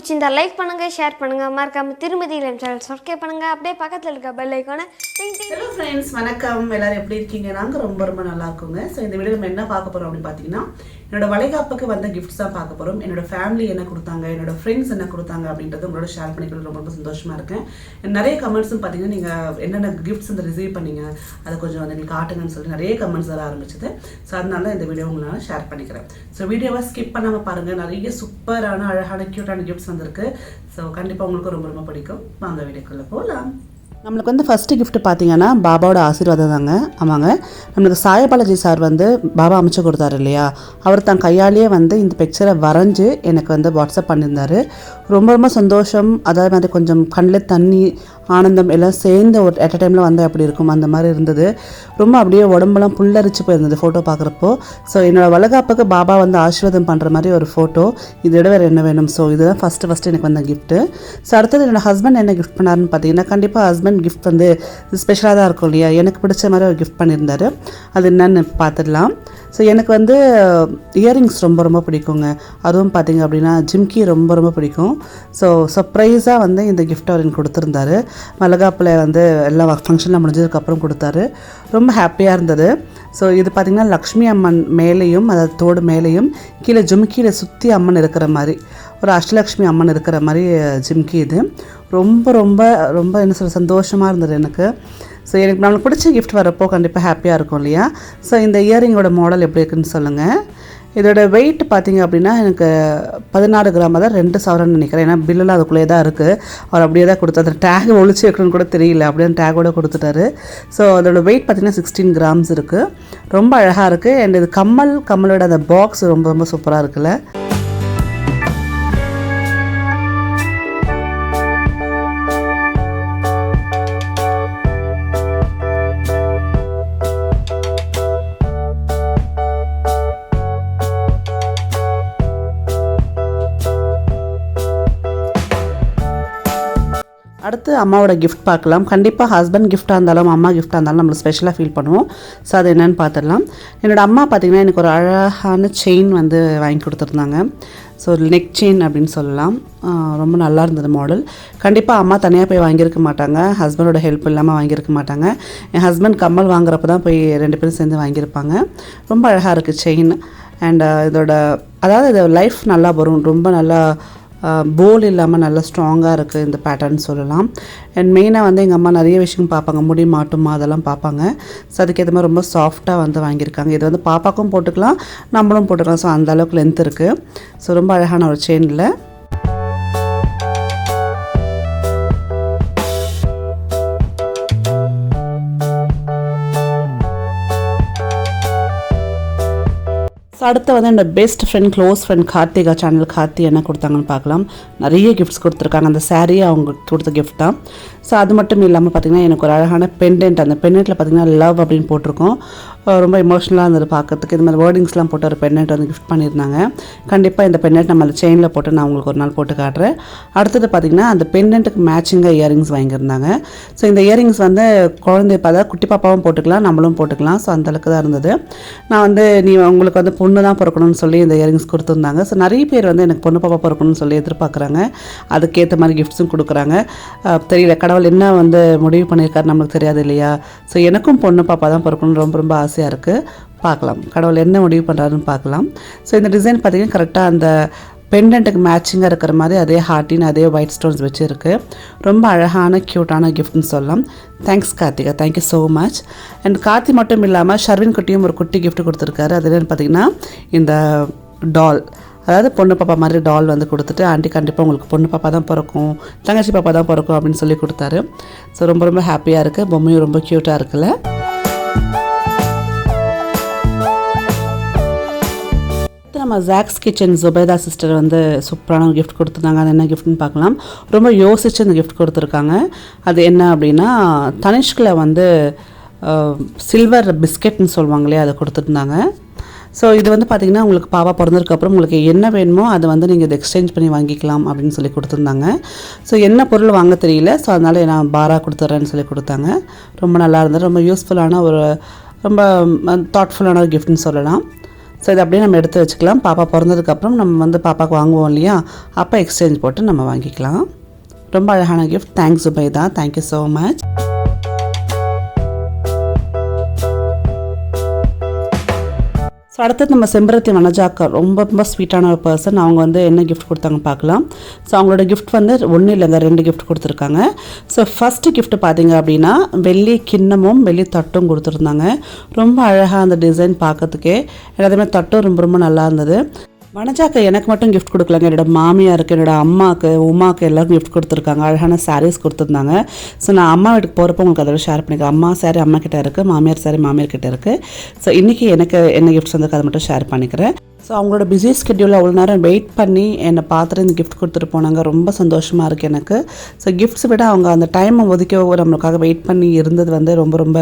பிடிச்சிருந்தா லைக் பண்ணுங்கள் ஷேர் பண்ணுங்கள் மறக்காமல் திருமதி இளம் சேனல் சப்ஸ்கிரைப் பண்ணுங்கள் அப்படியே பக்கத்தில் இருக்க பெல் ஐக்கான ஹலோ ஃப்ரெண்ட்ஸ் வணக்கம். எல்லோரும் எப்படி இருக்கீங்க? நாங்கள் ரொம்ப ரொம்ப நல்லா இருக்குங்க. ஸோ இந்த வீடியோ நம்ம என்ன பார்க்க போகிறோம் அப்படின்னு பார்த்தீங்கன்னா என்னோட வளைகாப்புக்கு வந்த கிஃப்ட்ஸ் தான் பார்க்க போகிறோம் என்னோட ஃபேமிலி என்ன கொடுத்தாங்க என்னோட ஃப்ரெண்ட்ஸ் என்ன கொடுத்தாங்க அப்படின்றது உங்களோட ஷேர் பண்ணிக்கிறது ரொம்ப ரொம்ப சந்தோஷமாக இருக்கேன். நிறைய கமெண்ட்ஸும் பார்த்தீங்கன்னா நீங்கள் என்னென்ன கிஃப்ட்ஸ் வந்து ரிசீவ் பண்ணீங்க அதை கொஞ்சம் வந்து காட்டுங்கன்னு சொல்லி நிறைய கமெண்ட்ஸ் வர ஆரம்பிச்சது. ஸோ அதனால இந்த வீடியோ உங்களால் ஷேர் பண்ணிக்கிறேன். ஸோ வீடியோவை ஸ்கிப் பண்ணாமல் பாருங்கள் நிறைய சூப்பரான அழகான க்யூட்டான கிஃப்ட்ஸ் வந்திருக்கு. ஸோ கண்டிப்பாக உங்களுக்கு ரொம்ப ரொம்ப பிடிக்கும். வாங்க வீடியோக்குள்ளே போகலாம் நம்மளுக்கு வந்து ஃபஸ்ட்டு கிஃப்ட்டு பார்த்தீங்கன்னா பாபாவோட ஆசீர்வாதம் தாங்க ஆமாங்க. நம்மளுக்கு சாயபாலாஜி சார் வந்து பாபா அமைச்சு கொடுத்தாரு இல்லையா? அவர் தன் கையாலேயே வந்து இந்த பிக்சரை வரைஞ்சி எனக்கு வந்து வாட்ஸ்அப் பண்ணியிருந்தாரு. ரொம்ப ரொம்ப சந்தோஷம். அதே மாதிரி கொஞ்சம் கண்ணில் தண்ணி ஆனந்தம் எல்லாம் சேர்ந்து ஒரு அட் டைமில் வந்தால் எப்படி இருக்கும். அந்த மாதிரி இருந்தது. ரொம்ப அப்படியே உடம்பெல்லாம் புல்லரிச்சு போயிருந்தது ஃபோட்டோ பார்க்குறப்போ. ஸோ என்னோடய வளகாப்புக்கு பாபா வந்து ஆசீர்வாதம் பண்ணுற மாதிரி ஒரு ஃபோட்டோ இதை விட வேறு என்ன வேணும்? ஸோ இதுதான் ஃபஸ்ட்டு ஃபஸ்ட்டு எனக்கு வந்த கிஃப்ட்டு ஸோ அடுத்தது என்னோட ஹஸ்பண்ட் என்ன கிஃப்ட் பண்ணாருன்னு பார்த்தீங்கன்னா கண்டிப்பாக ஹஸ்பண்ட் கிஃப்ட் வந்து ஸ்பெஷலாக தான் இருக்கும் இல்லையா? எனக்கு பிடிச்ச மாதிரி ஒரு கிஃப்ட் பண்ணியிருந்தார். அது என்னன்னு பார்த்துடலாம். ஸோ எனக்கு வந்து இயரிங்ஸ் ரொம்ப ரொம்ப பிடிக்குங்க. அதுவும் பார்த்திங்க அப்படின்னா ஜிம்கி ரொம்ப ரொம்ப பிடிக்கும். ஸோ சர்ப்ரைஸாக வந்து இந்த கிஃப்ட் அவர் எனக்கு கொடுத்துருந்தாரு. மலகாப்பில் வந்து எல்லா ஃபங்க்ஷன்லாம் முடிஞ்சதுக்கப்புறம் கொடுத்தாரு. ரொம்ப ஹாப்பியாக இருந்தது. ஸோ இது பார்த்திங்கன்னா லக்ஷ்மி அம்மன் மேலேயும் அதாவது தோடு மேலேயும் கீழே ஜும்கியில் சுற்றி அம்மன் இருக்கிற மாதிரி ஒரு அஷ்டலக்ஷ்மி அம்மன் இருக்கிற மாதிரி ஜிம்கி இது. ரொம்ப ரொம்ப ரொம்ப என்ன சொல்ல சந்தோஷமாக இருந்தது எனக்கு. ஸோ எனக்கு நம்மளுக்கு பிடிச்ச கிஃப்ட் வரப்போ கண்டிப்பாக ஹாப்பியாக இருக்கும் இல்லையா? ஸோ இந்த இயரிங்கோட மாடல் எப்படி இருக்குன்னு சொல்லுங்கள் இதோட வெயிட் பார்த்தீங்க அப்படின்னா எனக்கு பதினாறு கிராம் தான் ரெண்டு சவரன் நினைக்கிறேன். ஏன்னா பில்லில் அதுக்குள்ளே தான் இருக்குது அவர் அப்படியே தான் கொடுத்தாரு அந்த டேக் ஒழிச்சு வைக்கணும்னு கூட தெரியல. அப்படியே டேக்கோட கொடுத்துட்டாரு. ஸோ அதோட வெயிட் பார்த்தீங்கன்னா சிக்ஸ்டீன் கிராம்ஸ் இருக்குது ரொம்ப அழகாக இருக்குது அண்ட் இது கம்மல் கம்மலோட அந்த பாக்ஸ் ரொம்ப ரொம்ப சூப்பராக இருக்குல்ல. அடுத்து அம்மாவோட கிஃப்ட் பார்க்கலாம். கண்டிப்பாக ஹஸ்பண்ட் கிஃப்டாக இருந்தாலும் அம்மா கிஃப்டாக இருந்தாலும் நம்மளுக்கு ஸ்பெஷலாக ஃபீல் பண்ணுவோம். ஸோ அது என்னென்னு பார்த்துடலாம். என்னோடய அம்மா பார்த்திங்கன்னா எனக்கு ஒரு அழகான செயின் வந்து வாங்கி கொடுத்துருந்தாங்க. ஸோ நெக் செயின் அப்படின்னு சொல்லலாம். ரொம்ப நல்லா இருந்தது மாடல் கண்டிப்பாக அம்மா தனியாக போய் வாங்கியிருக்க மாட்டாங்க. ஹஸ்பண்டோட ஹெல்ப் இல்லாமல் வாங்கியிருக்க மாட்டாங்க. என் ஹஸ்பண்ட் கம்மல் வாங்குறப்ப தான் போய் ரெண்டு பேரும் சேர்ந்து வாங்கியிருப்பாங்க. ரொம்ப அழகாக இருக்குது செயின் அண்ட் இதோட அதாவது இது லைஃப் நல்லா வரும். ரொம்ப நல்லா போல் இல்லாமல் நல்லா ஸ்ட்ராங்காக இருக்குது இந்த பேட்டர்ன் சொல்லலாம். அண்ட் மெயினாக வந்து எங்கள் அம்மா நிறைய விஷயம் பார்ப்பாங்க. முடி மாட்டுமா அதெல்லாம் பார்ப்பாங்க. ஸோ அதுக்கேற்ற மாதிரி ரொம்ப சாஃப்டாக வந்து வாங்கியிருக்காங்க. இது வந்து பாப்பாக்கும் போட்டுக்கலாம் நம்மளும் போட்டுக்கலாம். ஸோ அந்த அளவுக்கு லென்த் இருக்குது ஸோ ரொம்ப அழகான ஒரு செயினில் ஸோ அடுத்து வந்து என்னோட best friend close friend Karthika channel Karthi என்ன கொடுத்தாங்கன்னு பார்க்கலாம். நிறைய கிஃப்ட்ஸ் கொடுத்துருக்காங்க. அந்த saree அவங்க கொடுத்த கிஃப்ட் தான். ஸோ அது மட்டும் இல்லாமல் பார்த்தீங்கன்னா எனக்கு ஒரு அழகான பெண்டென்ட் அந்த பெண்டென்ட்டில் பார்த்தீங்கன்னா லவ் அப்படின்னு போட்டிருக்கோம். ரொம்ப எமோஷ்னலாக இருந்தது பார்க்கறதுக்கு. இது மாதிரி வேர்டிங்ஸ்லாம் போட்டு ஒரு பெண்ணெட் வந்து கிஃப்ட் பண்ணியிருந்தாங்க. கண்டிப்பாக இந்த பெண்ணெட் நம்ம அந்த செயினில் போட்டு நான் உங்களுக்கு ஒரு நாள் போட்டு காட்டுறேன். அடுத்தது பார்த்திங்கன்னா அந்த பெண்ணெட்டுக்கு மேட்சிங்காக இயரிங்ஸ் வாங்கியிருந்தாங்க. ஸோ இந்த இயரிங்ஸ் வந்து குழந்தை பார்த்தா குட்டி பாப்பாவும் போட்டுக்கலாம் நம்மளும் போட்டுக்கலாம். ஸோ அந்த அளவுக்கு தான் இருந்தது. நான் வந்து நீ உங்களுக்கு வந்து பொண்ணு தான் பிறக்கணும்னு சொல்லி இந்த இயரிங்ஸ் கொடுத்துருந்தாங்க. ஸோ நிறைய பேர் வந்து எனக்கு பொண்ணு பாப்பா பிறக்கணும்னு சொல்லி எதிர்பார்க்குறாங்க. அதுக்கேற்ற மாதிரி கிஃப்ட்ஸும் கொடுக்குறாங்க. தெரியல கடவுள் என்ன வந்து முடிவு பண்ணியிருக்காரு நம்மளுக்கு தெரியாது இல்லையா? ஸோ எனக்கும் பொண்ணு பாப்பா தான் பிறக்கணும்னு ரொம்ப ரொம்ப ஆசை. ஆசையாக இருக்குது பார்க்கலாம். கடவுள் என்ன முடிவு பண்ணுறாருன்னு பார்க்கலாம். ஸோ இந்த டிசைன் பார்த்தீங்கன்னா கரெக்டாக அந்த பெண்டன்ட்டுக்கு மேட்சிங்காக இருக்கிற மாதிரி அதே ஹார்ட்டின் அதே ஒயிட் ஸ்டோன்ஸ் வச்சுருக்கு. ரொம்ப அழகான க்யூட்டான கிஃப்ட்னு சொல்லலாம். Thanks Karthika. Thank you so much and Karthi மட்டும் இல்லாமல் ஷர்வின் குட்டியும் ஒரு குட்டி கிஃப்ட் கொடுத்துருக்காரு. அது என்னன்னு பார்த்தீங்கன்னா இந்த டால் அதாவது பொண்ணு பாப்பா மாதிரி டால் வந்து கொடுத்துட்டு ஆண்டி கண்டிப்பாக உங்களுக்கு பொண்ணு பாப்பா தான் பிறக்கும். தங்கச்சி பாப்பா தான் பிறக்கும். அப்படின்னு சொல்லி கொடுத்தாரு. ஸோ ரொம்ப ரொம்ப ஹாப்பியாக இருக்குது பொம்மையும் ரொம்ப க்யூட்டாக இருக்குல்ல. நம்ம ஜாக்ஸ் கிச்சன் ஜுபேதா சிஸ்டர் வந்து சூப்பரான ஒரு கொடுத்துருந்தாங்க. அது என்ன கிஃப்ட்னு பார்க்கலாம். ரொம்ப யோசித்து அந்த கிஃப்ட் கொடுத்துருக்காங்க. அது என்ன அப்படின்னா தனிஷ்கில் வந்து சில்வர் பிஸ்கெட்னு சொல்லுவாங்க இல்லையா அதை கொடுத்துருந்தாங்க. ஸோ இது வந்து பார்த்திங்கன்னா உங்களுக்கு பாவா பிறந்ததுக்கப்புறம் உங்களுக்கு என்ன வேணுமோ அதை வந்து நீங்கள் இதை எக்ஸ்சேஞ்ச் பண்ணி வாங்கிக்கலாம் அப்படின்னு சொல்லி கொடுத்துருந்தாங்க. ஸோ என்ன பொருள் வாங்க தெரியல. ஸோ அதனால் நான் பாரா கொடுத்துட்றேன்னு சொல்லி கொடுத்தாங்க. ரொம்ப நல்லா இருந்தது. ரொம்ப யூஸ்ஃபுல்லான ஒரு ரொம்ப தாட்ஃபுல்லான ஒரு கிஃப்ட்னு சொல்லலாம். ஸோ இதை அப்படியே நம்ம எடுத்து வச்சுக்கலாம். பாப்பா பிறந்ததுக்கப்புறம் நம்ம வந்து பாப்பாவுக்கு வாங்குவோம் இல்லையா? அப்போ எக்ஸ்சேஞ்ச் போட்டு நம்ம வாங்கிக்கலாம். ரொம்ப அழகான gift thanks Subaida thank you so much so அடுத்தது நம்ம செம்பருத்தி வனஜாக்கா ரொம்ப ரொம்ப ஸ்வீட்டான ஒரு பர்சன் அவங்க வந்து என்ன கிஃப்ட் கொடுத்தாங்க பார்க்கலாம். ஸோ அவங்களோட கிஃப்ட் வந்து ஒன்றும் இல்லைங்க ரெண்டு கிஃப்ட் கொடுத்துருக்காங்க. ஸோ ஃபஸ்ட்டு கிஃப்ட் பார்த்தீங்க அப்படின்னா வெள்ளி கிண்ணமும் வெள்ளி தட்டும் கொடுத்துருந்தாங்க. ரொம்ப அழகாக அந்த டிசைன் பார்க்கறதுக்கே எல்லாத்தையுமே தட்டும் ரொம்ப ரொம்ப நல்லா இருந்தது. வனஜாக்கு எனக்கு மட்டும் கிஃப்ட் கொடுக்கலங்க. என்னோட மாமியாருக்கு என்னோட அம்மாவுக்கு உமாவுக்கு எல்லாருக்கும் கிஃப்ட் கொடுத்துருக்காங்க. அழகான சாரீஸ் கொடுத்துருந்தாங்க. ஸோ நான் அம்மா வீட்டுக்கு போகிறப்போ உங்களுக்கு அதோட ஷேர் பண்ணிக்கிறேன் அம்மா சாரி அம்மா கிட்டே இருக்குது மாமியார் சாரி மாமியார் கிட்ட இருக்குது ஸோ இன்றைக்கி எனக்கு என்ன கிஃப்ட்ஸ் வந்து அதை மட்டும் ஷேர் பண்ணிக்கிறேன். ஸோ அவங்களோட பிஸி ஸ்கெட்யூலில் அவ்வளோ நேரம் வெயிட் பண்ணி என்னை பார்த்துட்டு இந்த கிஃப்ட் கொடுத்துட்டு போனாங்க. ரொம்ப சந்தோஷமாக இருக்குது எனக்கு. ஸோ கிஃப்ட்ஸ் விட அவங்க அந்த டைமை ஒதுக்கி நம்மளுக்காக வெயிட் பண்ணி இருந்தது வந்து ரொம்ப ரொம்ப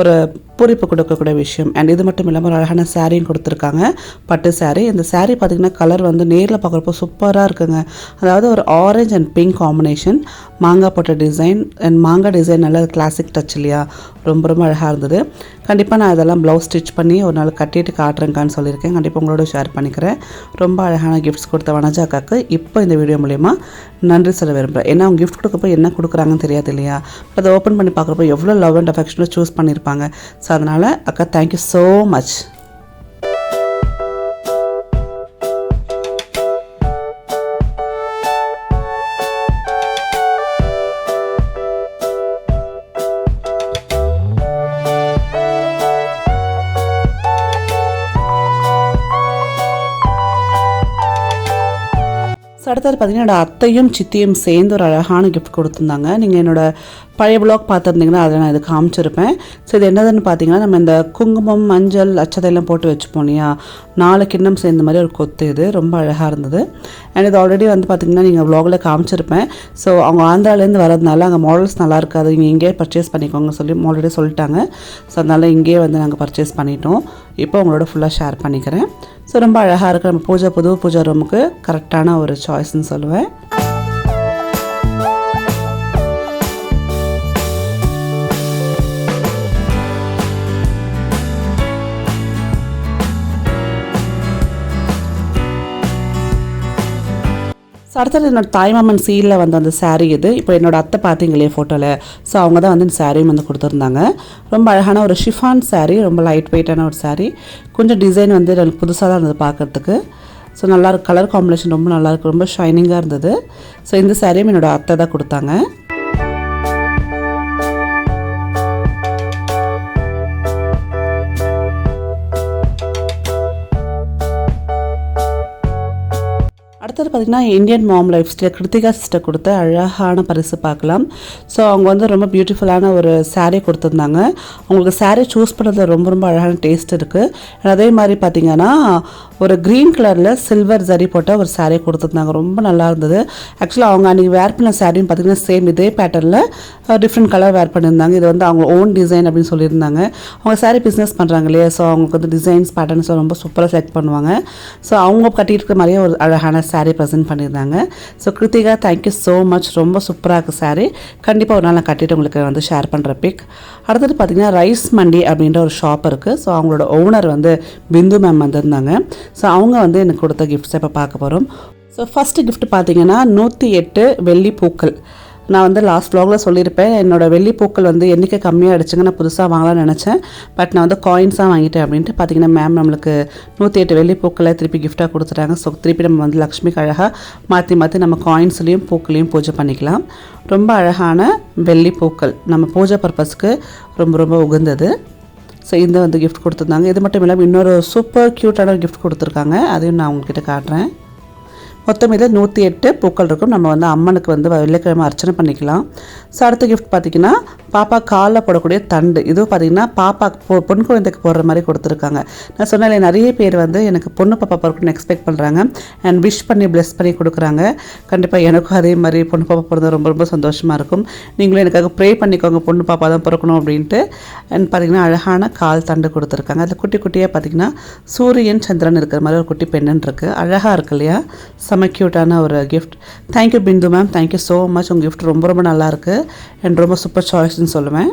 ஒரு பூரிப்பு கொடுக்கக்கூடிய விஷயம். அண்ட் இது மட்டும் இல்லாமல் ஒரு அழகான சாரியும் கொடுத்துருக்காங்க. பட்டு சாரீ இந்த சாரீ பார்த்திங்கன்னா கலர் வந்து நேரில் பார்க்குறப்போ சூப்பராக இருக்குங்க. அதாவது ஒரு ஆரஞ்ச் அண்ட் பிங்க் காம்பினேஷன் மாங்காய் போட்ட டிசைன் அண்ட் மாங்காய் டிசைன் நல்ல கிளாசிக் டச் இல்லையா? ரொம்ப ரொம்ப அழகாக இருந்தது. கண்டிப்பாக நான் இதெல்லாம் ப்ளவுஸ் ஸ்டிச் பண்ணி ஒரு நாள் கட்டிட்டு காட்டுறேங்கான்னு சொல்லியிருக்கேன். கண்டிப்பாக உங்களோட ஷேர் பண்ணிக்கிறேன். ரொம்ப அழகான கிஃப்ட்ஸ் கொடுத்த வனஜாக்காக்கு இப்போ இந்த வீடியோ மூலயமா நன்றி சொல்ல விரும்புகிறேன் ஏன்னா அவங்க கிஃப்ட் கொடுக்கப்போ என்ன கொடுக்குறாங்கன்னு தெரியாது இல்லையா? அதை ஓப்பன் பண்ணி பார்க்குறப்போ எவ்வளோ லவ் அண்ட் அஃபெக்ஷனில் சூஸ் பண்ணியிருப்பாங்க. ஸோ அதனால் அக்கா தேங்க்யூ ஸோ மச் அடுத்தது பார்த்தீங்கன்னா என்னோடய அத்தையும் சித்தியும் சேர்ந்து ஒரு அழகான கிஃப்ட் கொடுத்துருந்தாங்க. நீங்கள் என்னோட பழைய பிளாக் பார்த்துருந்தீங்கன்னா அதில் நான் இது காமிச்சிருப்பேன். ஸோ இது என்னதுன்னு பார்த்தீங்கன்னா நம்ம இந்த குங்குமம் மஞ்சள் அச்சதையெல்லாம் போட்டு வச்சுப்போம் இல்லையா? நாலு கிண்ணம் சேர்ந்த மாதிரி ஒரு கொத்து இது. ரொம்ப அழகாக இருந்தது. அண்ட் இது ஆல்ரெடி வந்து பார்த்தீங்கன்னா நீங்கள் வ்ளாகில் காமிச்சிருப்பேன். ஸோ அவங்க ஆந்திராலேருந்து வரதுனால அங்கே மாடல்ஸ் நல்லா இருக்காது. நீங்கள் இங்கேயே பர்ச்சேஸ் பண்ணிக்கோங்க சொல்லி ஆல்ரெடி சொல்லிட்டாங்க. ஸோ அதனால் இங்கேயே வந்து நாங்கள் பர்ச்சேஸ் பண்ணிட்டோம். இப்போ உங்களோட ஃபுல்லாக ஷேர் பண்ணிக்கிறேன். ஸோ ரொம்ப அழகாக இருக்கு. நம்ம பூஜை புது பூஜை ரூமுக்கு கரெக்டான ஒரு சாய்ஸ்ன்னு சொல்லுவேன். ஸோ அடுத்தது என்னோட தாய்மாமன் சீலில் வந்து அந்த சாரீ இது. இப்போ என்னோடய அத்தை பார்த்தீங்களே ஃபோட்டோவில் ஸோ அவங்க தான் வந்து இந்த சாரியும் வந்து கொடுத்துருந்தாங்க. ரொம்ப அழகான ஒரு ஷிஃபான் சாரீ ரொம்ப லைட் வெயிட்டான ஒரு சாரீ கொஞ்சம் டிசைன் வந்து எனக்கு புதுசாக தான் இருந்தது பார்க்கறதுக்கு ஸோ நல்லா கலர் காம்பினேஷன் ரொம்ப நல்லாயிருக்கு ரொம்ப ஷைனிங்காக இருந்தது. ஸோ இந்த சாரியும் என்னோட அத்தை தான் கொடுத்தாங்க. அடுத்தது பார்த்திங்கன்னா Indian mom lifestyle Kiruthika sister கொடுத்த அழகான பரிசு பார்க்கலாம். ஸோ அவங்க வந்து ரொம்ப பியூட்டிஃபுல்லான ஒரு சாரீ கொடுத்துருந்தாங்க. அவங்களுக்கு சாரீ சூஸ் பண்ணுறதுல ரொம்ப ரொம்ப அழகான டேஸ்ட் இருக்குது அதே மாதிரி பார்த்திங்கன்னா ஒரு க்ரீன் கலரில் சில்வர் ஜரி போட்ட ஒரு சாரீ கொடுத்துருந்தாங்க. ரொம்ப நல்லா இருந்தது. ஆக்சுவலாக அவங்க அன்றைக்கி வேர் பண்ண சாரின்னு பார்த்திங்கன்னா சேம் இதே பேட்டர்னில் டிஃப்ரெண்ட் கலர் வேர் பண்ணியிருந்தாங்க. இது வந்து அவங்க ஓன் டிசைன் அப்படின்னு சொல்லியிருந்தாங்க. அவங்க சாரீ பிஸ்னஸ் பண்ணுறாங்க இல்லையா? ஸோ அவங்களுக்கு வந்து டிசைன்ஸ் பேட்டர்ன்ஸ் ரொம்ப சூப்பராக செலக்ட் பண்ணுவாங்க. ஸோ அவங்க கட்டியிருக்க மாதிரியே ஒரு அழகான saree ப்ரெசென்ட் பண்ணியிருந்தாங்க. So Kiruthika thank you so much ரொம்ப சூப்பராக இருக்குது சாரி கண்டிப்பாக ஒரு நாள் நான் கட்டிட்டு உங்களுக்கு வந்து ஷேர் பண்ணுற பிக் அடுத்தது பார்த்திங்கன்னா ரைஸ் மண்டி அப்படின்ற ஒரு ஷாப் இருக்குது ஸோ அவங்களோட ஓனர் வந்து பிந்து மேம் வந்திருந்தாங்க. ஸோ அவங்க வந்து எனக்கு கொடுத்த கிஃப்ட்ஸை இப்போ பார்க்க போகிறோம் ஸோ ஃபஸ்ட்டு கிஃப்ட் பார்த்தீங்கன்னா நூற்றி எட்டு வெள்ளி பூக்கள். நான் வந்து லாஸ்ட் வ்ளாகில் சொல்லியிருப்பேன் என்னோட வெள்ளி பூக்கள் வந்து எண்ணிக்கை கம்மியாக அடிச்சுங்க நான் புதுசாக வாங்கலாம்னு நினச்சேன். பட் நான் வந்து காயின்ஸாக வாங்கிட்டேன் அப்படின்ட்டு பார்த்தீங்கன்னா மேம் நம்மளுக்கு நூற்றி எட்டு வெள்ளி பூக்களை திருப்பி கிஃப்டாக கொடுத்துட்டாங்க. ஸோ திருப்பி நம்ம வந்து லக்ஷ்மிக்கு அழகாக மாற்றி மாற்றி நம்ம காயின்ஸ்லேயும் பூக்களையும் பூஜை பண்ணிக்கலாம். ரொம்ப அழகான வெள்ளி பூக்கள். நம்ம பூஜை பர்பஸ்க்கு ரொம்ப ரொம்ப உகந்தது. ஸோ இந்த வந்து கிஃப்ட் கொடுத்துருந்தாங்க. இது மட்டும் இல்லாமல் இன்னொரு சூப்பர் க்யூட்டான ஒரு கிஃப்ட் கொடுத்துருக்காங்க. அதையும் நான் உங்ககிட்ட காட்டுறேன். மொத்தம் இதில் நூற்றி எட்டு பூக்கள் இருக்கும். நம்ம வந்து அம்மனுக்கு வந்து வெள்ளிக்கிழமை அர்ச்சனை பண்ணிக்கலாம். ஸோ அடுத்த கிஃப்ட் பார்த்திங்கன்னா பாப்பா காலில் போடக்கூடிய தண்டு. இதுவும் பார்த்திங்கன்னா பாப்பா பொ பொன் குழந்தைக்கு போடுற மாதிரி கொடுத்துருக்காங்க. நான் சொன்னால நிறைய பேர் வந்து எனக்கு பொண்ணு பாப்பா பிறக்கணும்னு எக்ஸ்பெக்ட் பண்ணுறாங்க அண்ட் விஷ் பண்ணி ப்ளெஸ் பண்ணி கொடுக்குறாங்க. கண்டிப்பாக எனக்கும் அதே மாதிரி பொண்ணு பாப்பா பிறந்தது ரொம்ப ரொம்ப சந்தோஷமாக இருக்கும். நீங்களும் எனக்காக ப்ரே பண்ணிக்கோங்க பொண்ணு பாப்பா தான் பிறக்கணும் அப்படின்ட்டு. அண்ட் பார்த்திங்கன்னா அழகான கால் தண்டு கொடுத்துருக்காங்க. அதில் குட்டி குட்டியாக பார்த்திங்கன்னா சூரியன் சந்திரன் இருக்கிற மாதிரி ஒரு குட்டி பெண்ணன் இருக்குது அழகாக இருக்கு இல்லையா? செம க்யூட்டான ஒரு gift thank you Bindu ma'am thank you so much உங்கள் கிஃப்ட் ரொம்ப ரொம்ப நல்லாயிருக்கு அண்ட் ரொம்ப சூப்பர் சாய்ஸ் சாய்ஸ்னு சொல்லுவேன்.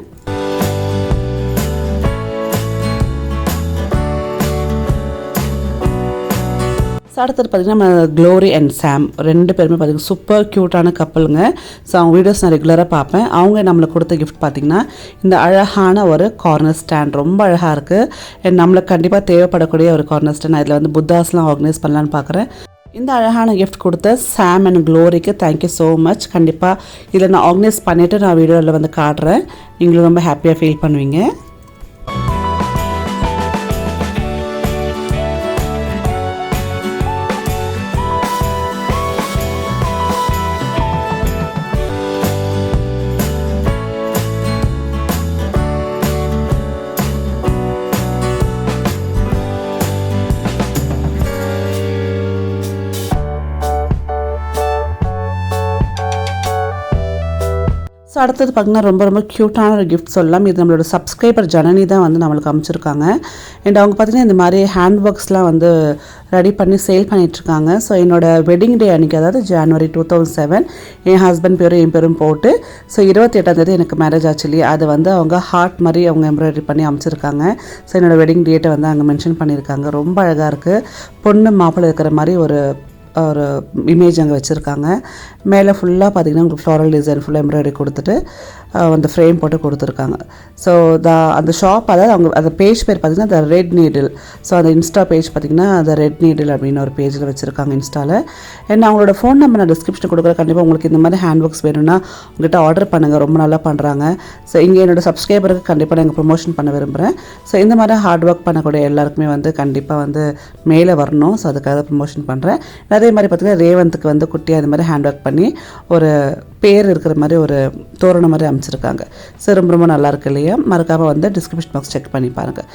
அடுத்தது பார்த்திங்கன்னா நம்ம க்ளோரி அண்ட் சாம் ரெண்டு பேருமே பார்த்திங்கன்னா சூப்பர் க்யூட்டான கப்பலுங்க ஸோ அவங்க வீடியோஸ் நான் ரெகுலராக பார்ப்பேன். அவங்க நம்மளுக்கு கொடுத்த கிஃப்ட் பார்த்திங்கன்னா இந்த அழகான ஒரு கார்னர் ஸ்டாண்ட் ரொம்ப அழகாக இருக்குது நம்மளுக்கு கண்டிப்பாக தேவைப்படக்கூடிய ஒரு கார்னர் ஸ்டாண்ட் அதில் வந்து புத்தாஸ்லாம் ஆர்கனைஸ் பண்ணலான்னு பார்க்குறேன் இந்த அழகான கிஃப்ட் கொடுத்த சாம் அண்ட் க்ளோரிக்கு தேங்க்யூ ஸோ மச் கண்டிப்பாக இதில் நான் ஆர்கனைஸ் பண்ணிவிட்டு நான் வீடியோவில் வந்து காட்டுறேன். நீங்களும் ரொம்ப ஹாப்பியாக ஃபீல் பண்ணுவீங்க. ஸோ அடுத்தது பார்த்திங்கன்னா ரொம்ப ரொம்ப க்யூட்டான ஒரு கிஃப்ட் சொல்லலாம். இது நம்மளோட சப்ஸ்கிரைபர் ஜனனி தான் வந்து நம்மளுக்கு அமைச்சிருக்காங்க. அண்ட் அவங்க பார்த்திங்கன்னா இந்த மாதிரி ஹேண்ட் ஒர்க்ஸ்லாம் வந்து ரெடி பண்ணி சேல் பண்ணிகிட்ருக்காங்க ஸோ என்னோட வெட்டிங் டே அன்றைக்கி அதாவது ஜனவரி டூ தௌசண்ட் செவன் என் ஹஸ்பண்ட் பேரும் என் பேரும் போட்டு ஸோ இருபத்தி எட்டாந்தேதி எனக்கு மேரேஜ் ஆச்சு இல்லையா? அது வந்து அவங்க ஹார்ட் மாதிரி அவங்க எம்ப்ராய்டரி பண்ணி அமைச்சிருக்காங்க. ஸோ என்னோடய வெட்டிங் டேட்டை வந்து அங்கே மென்ஷன் பண்ணியிருக்காங்க ரொம்ப அழகாக இருக்குது பொண்ணு மாப்பிள்ளை இருக்கிற மாதிரி ஒரு ஒரு இமேஜ் அங்கே வச்சுருக்காங்க. மேலே ஃபுல்லாக பார்த்திங்கன்னா உங்களுக்கு ஃப்ளாரல் டிசைன் ஃபுல்லாக எம்ப்ராய்டரி கொடுத்துட்டு அந்த ஃப்ரேம் போட்டு கொடுத்துருக்காங்க. ஸோ த அந்த ஷாப் அதாவது அவங்க அந்த பேஜ் பேர் பார்த்தீங்கன்னா த ரெட் நீடில் ஸோ அந்த இன்ஸ்டா பேஜ் பார்த்தீங்கன்னா அந்த ரெட் நீடில் அப்படின்னு ஒரு பேஜில் வச்சுருக்காங்க இன்ஸ்டாவில் அண்ட் அவங்களோட ஃபோன் நம்பர் நான் டிஸ்கிரிப்ஷன் கொடுக்குற கண்டிப்பாக உங்களுக்கு இந்த மாதிரி ஹேண்ட் ஒர்க்ஸ் வேணும்னா உங்கள்கிட்ட ஆர்டர் பண்ணுங்கள் ரொம்ப நல்லா பண்ணுறாங்க ஸோ இங்கே என்னோட சப்ஸ்கிரைபருக்கு கண்டிப்பாக நான் ப்ரொமோஷன் பண்ண விரும்புகிறேன் ஸோ இந்த மாதிரி ஹார்ட் ஒர்க் பண்ணக்கூடிய எல்லாருக்குமே வந்து கண்டிப்பாக வந்து மேலே வரணும். ஸோ அதுக்காக ப்ரொமோஷன் பண்ணுறேன் அதே மாதிரி பார்த்தீங்கன்னா ரேவந்த்க்கு வந்து குட்டியாக இந்த மாதிரி ஹேண்ட் ஒர்க் பண்ணி ஒரு பேர் இருக்கிற மாதிரி ஒரு தோரணம் மாதிரி அமைச்சிருக்காங்க. சரி ரொம்ப ரொம்ப நல்லா இருக்கு இல்லையா? மறக்காமல் வந்து டிஸ்கிரிப்ஷன் பாக்ஸ் செக் பண்ணி பாருங்கள்